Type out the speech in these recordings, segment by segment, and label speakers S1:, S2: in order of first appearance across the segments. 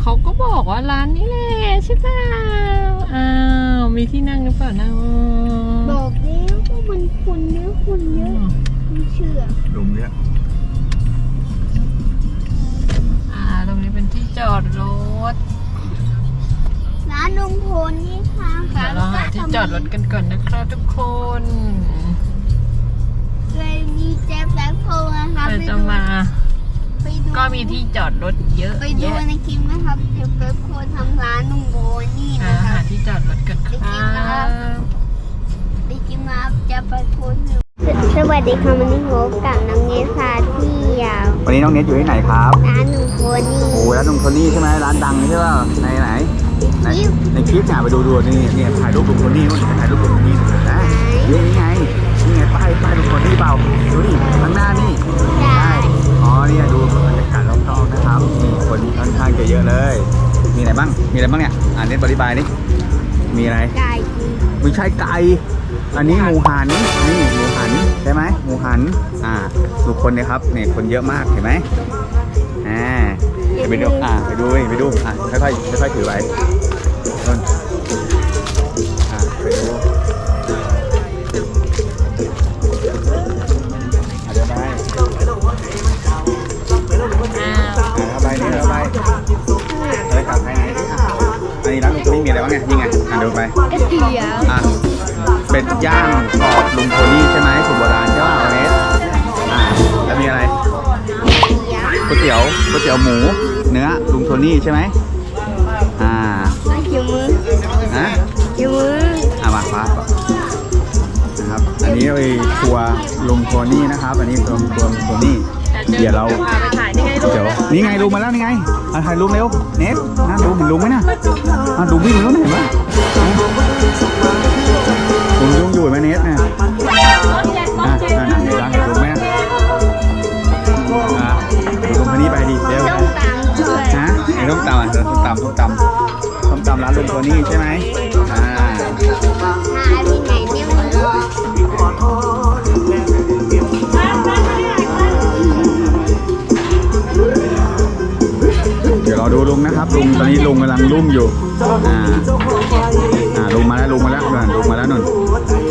S1: เนี่ยเขาก็บอกว่าร้านนี้แหละใช่ปะอ้าวมีที่นั่งหรือเปล่านะ
S2: บอกแล้วว่ามันคนเยอะคนเยอะไม่เชื่อ
S3: ลุงเนี้ย
S1: อ่าตรงนี้เป็นที่จอดรถ
S2: ร้านลุงพลนี่ค่ะ
S1: เดี๋ยวเราหาที่จอดรถกันก่อนนะครับทุกคน
S2: เลยมีแจ๊บแบ็คโพลนะคะ
S1: เรา
S2: ไป
S1: จะ
S2: ดู
S1: มา
S2: ไปดู
S1: ก็มีที่จอดรถเยอะ
S2: ไปดู
S1: แยะ
S2: ในคลิปนะครับแจ๊บแบ็คโพลทำร้านลุงโบนี่
S1: อ่า
S2: นะค
S1: หา
S2: รับ
S1: ที่จอดรถกันค
S2: ไปกินนะครั
S1: รับบ
S2: ไปกินมาแจ๊บแบ็คโพลสวัสดีค่ะวันนี้โฮปกับน้องเนสพาเที่ยว
S3: วันนี้น้องเน็ตอยู่ที่ไหนครับ
S2: ร้านลุงโพนี่
S3: โอ้ร้านลุงโทนี่ใช่ไหมร้านดังใช่ป่ะในไหนใน
S2: คลิป
S3: ในคลิปเนี่ยไปดูดูนี่นี่ถ่ายรูปลุงโทนี่นู่นถ่ายรูปลุงโทนี่นะนี่นี่ไงนี่ไงป้ายป้ายลุงโทนี่เปล่าดูนี่ข้างหน้านี่ เยอะเลย มีอะไรบ้าง มีอะไรบ้างเนี่ย อ่านเน็ตบริบายนี่มีอะไร
S2: ไก่จริง
S3: ไม่ใช่ไก่ อันนี้หมูหัน นี่หมูหันใช่ไหมหมูหัน อ่าดูคนเนี่ยครับเนี่ยคนเยอะมากเห็นไหมอ่าไปดูอ่าไปดูไปดูอ่าค่อยๆค่อยๆถือไว้ ย่าง
S2: กร
S3: อบลุงโทนี่ใช่ไหมสูตรโบราณใช่ป่ะวันนี้อ่าแล้วมีอะไรก๋วยเตี๋ยวก๋วยเตี๋ยวหมู เนื้อลุงโทนี่ใช่ไหมอ่า
S2: เขียวมือ
S3: นะ
S2: เขียวมือ
S3: อะมาครับนะครับอันนี้เป็นครัวลุงโทนี่นะครับ อันนี้ครัวครัวลุงโทนี่เดี๋ยวเราเดี๋ยวนี่ไงลุงมาแล้วนี่ไงอะถ่ายลุงเร็วเนสนะลุงเห็นลุงไหมนะอะลุงวิ่งแล้วเห็นไหม ลุงลุงอยู่ไหมเนสเนี่ยอะนั่นน่ะเห็นแล้วเห็นลุงไหมน่ะอะลุงคนนี้ไปดิเร็ว
S2: ต้องตามด้วย
S3: ฮะไอ้ส้มตำอะส้มตำส้มตำส้มตำร้านลุงโทนี่ใช่ไหมอ่า
S2: หาที่ไหนเนี่ยไม่รู้
S3: เดี๋ยวรอดูลุงนะครับลุงตอนนี้ลุงกำลังลุ่มอยู่อ่าอ่าลุงมาแล้วลุงมาแล้วนู่นลุงมาแล้วนุ่น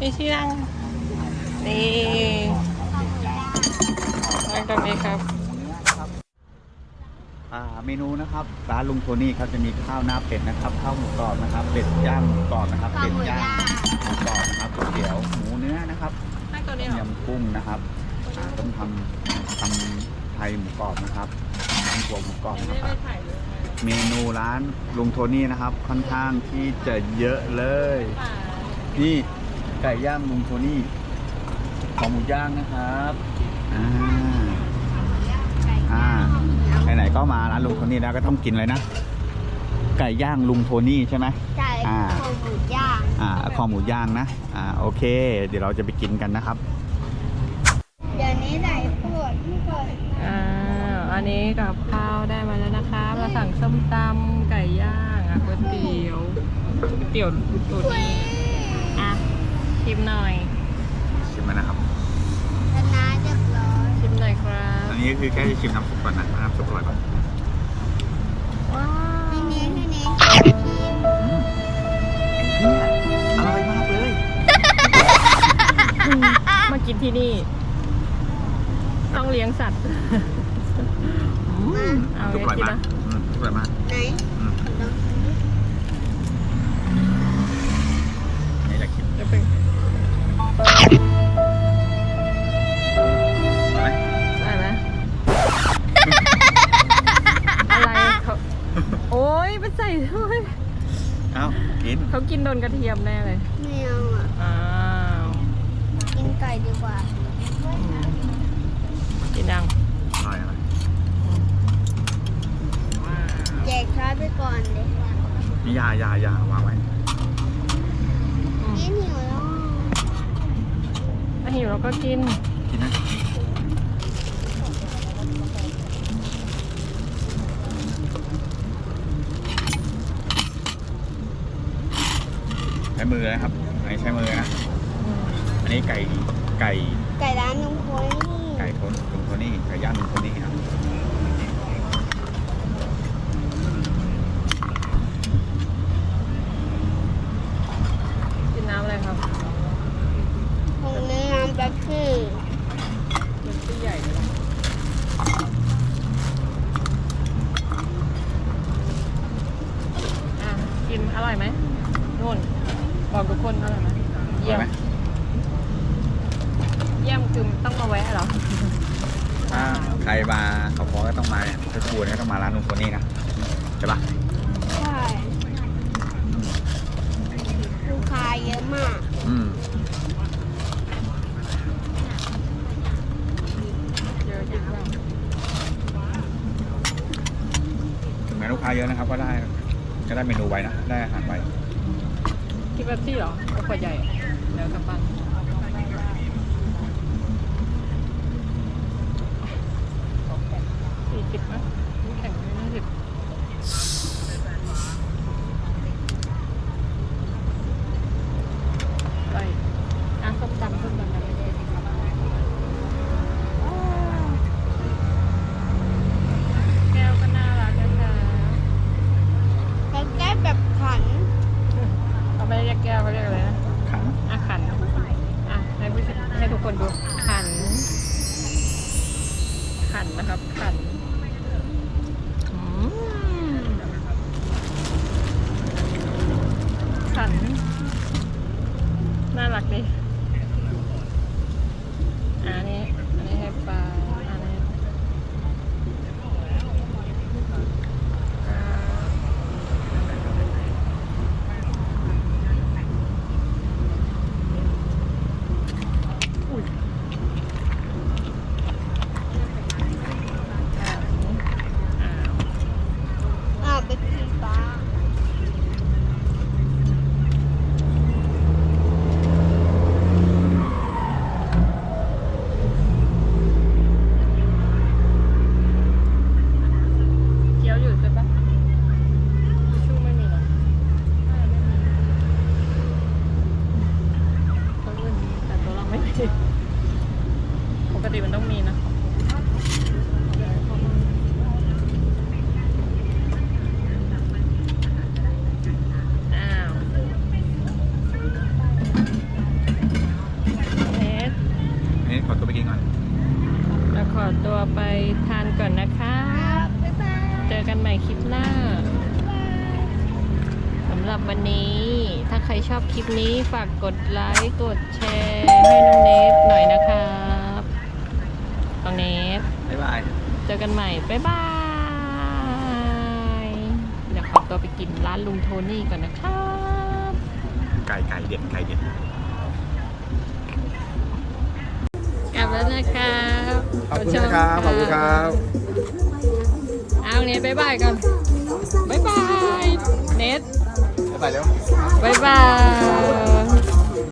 S1: มีที่นั่งนี่นั่งตรงนี้ครับ
S3: อ่าเมนูนะครับร้านลุงโทนี่ครับจะมีข้าวหน้าเป็ดนะครับข้าวหมูกรอบนะครับเป็ดย่างหมูกรอบนะครับเป็ดย่างหมูกรอบนะครับก๋วยเตี๋ยวหมูเนื้อนะครับ
S1: นั่งตรงนี้
S3: ต้ม
S1: เหรอยำ
S3: กุ้งนะครับอ่าต้องทำทำไทยหมูกรอบนะครับทำตัวหมูกรอบ
S1: ไม่
S3: นะค
S1: ได้
S3: รับ
S1: ถ่ายเลย
S3: เมนูร้านลุงโทนี่นะครับ ค่อนข้างที่จะเยอะเลย นี่ ไก่ย่างลุงโทนี่ของหมูย่างนะครับอ่าอ่าไหนๆก็มาร้านลุงโทนี่แล้วก็ต้องกินเลยนะ ไก่ย่างลุงโทนี่ใช่ไหม
S2: ไก่
S3: อ่า
S2: คอหมูย่าง
S3: อ่าคอหมูย่างนะอ่าโอเค เดี๋ยวเราจะไปกินกันนะครับ
S2: เดี๋ยวนี้ไหนปวดไม่ปวด
S1: อ่าอันนี้กับข้าวได้มาแล้วนะคะมาสั่งส้มตำไก่ย่างอะก๋วยเตี๋ยวก๋วยเตี๋ยวตุ๋นอะ ชิมหน่อย
S3: ชิมมานะครับ
S2: ชนะจะไป
S1: ครับ
S3: อันนี้คือแค่ชิมน้ำซุปก่อนนะน้ำซุปอร่อยป่ะ
S1: ว้าว
S2: ให้เน้นให้เน้นกิน
S3: อืมเนี่ยอร่อยมากเลย
S1: มากินที่นี่ ต้องเลี้ยงสัตว์อืมเอา
S3: น้ำซุปอร่อย
S1: ไงกิน
S3: มาก
S1: นะ
S3: อืมอร่อยมาก
S2: ไหน
S3: อืม
S2: ลอง
S3: นี่แหละคิด
S1: จะเป็น
S3: อร่อย ไหม
S1: ได้ไหม อะไรเขาโอ้ยไปใส่ด้วย
S3: เอ้ากิน
S1: เขากินโดนกระเทียมแน่เลย
S2: แมวอะ
S1: อ้าว
S2: กินไก่ดีกว่า
S1: อืมกินยัง
S3: อร่อยอร่อย
S2: แจกช้อนไปก่อนเลย
S3: นี่ยายายาวางไว้
S1: อืม
S2: กินหิวแล้ว
S1: ถ้า หิวเราก็กิน
S3: กินนะใช้มือนะครับอันนี้ใช้มือนะ อันนี้ไก่ไก่
S2: ไก่ร้านลุงพลนี่
S3: ไก่ทนลุงโทนี่ไก่ย่างลุงโทนี่ครับ
S1: กินน้ำอะไรครับ
S2: ของเนื้อน้ำแบบคือ
S1: มันที่ใหญ่เลยนะอะกินอร่อยไหมนู่นบอกทุกคนอร่อยไหม
S3: อ
S1: เยี่
S3: ร่อย ย
S1: ม
S3: ไหม
S1: เยี่ยมคือต้องมาแวะเหรอ
S3: ถ้าใครมาเขาพอก็ต้องมา เนี่ยถ้าชวนก็ต้องมาร้านลุงโทนี่นะใช่ปะ
S2: ใช่ลูกค้าเยอะมาก
S3: อืม
S1: เยอะจริงป่ะ
S3: ถึงแม้ลูกค้าเยอะนะครับ ก็ได้ก็ได้เมนูไว้นะ ได้อาหารไว้
S1: กินแบบซี่เหรอเอาขวดใหญ่อะเดี๋ยวกลับบ้านสี่สิบนะน้ำแข็งห้าสิบไปอะส้มตำส้มตำกันว้าว แก้วก็น่ารักนะคะ
S2: แล้วแก้แบบขัน
S1: เขาไม่ได้เรียกแก้วเขาเรียกอะไรนะ
S3: ขัง
S1: อะขันอะให้ผู้ชมให้ทุกคนดูขัน ขันนะครับขันอืมขัน น่ารักดิอะอันนี้ อันนี้ให้ปลาอันนี้อ่า อุ้ยอ้าวอ้าว
S2: อ้าวเป็นสีฟ้า
S1: เคี้ยวอยู่ใช่ปะทิชชู่ไม่มีเหรอไม่ไม่มีตัวอื่นมีแต่ตัวเราไม่มีป กติมันต้องมีนะ อ้าวเนส
S3: อันนี้ขอตัวไปกินก่อน
S1: เราขอตัวไปทานก่อนนะคะ
S2: บ๊ายบาย
S1: เจอกันใหม่คลิปหน้า สำหรับวันนี้ ถ้าใครชอบคลิปนี้ฝากกดไลค์ กดแชร์ให้น้องเนทหน่อยนะครับ น้องเนท
S3: บ๊ายบาย
S1: เจอกันใหม่ บ๊ายบาย เดี๋ยวขอตัวไปกินร้านลุงโทนี่ก่อนนะครับ
S3: ไก่ไก่เด็ดไก่เด็ด
S1: กลับแล้วนะครับ
S3: ขอบคุณนะครับขอบคุณครับ
S1: เอาเนทบ๊ายบายก่อนบ๊ายบาย เนท
S3: บ๊ายบายเร็ว
S1: บ๊ายบาย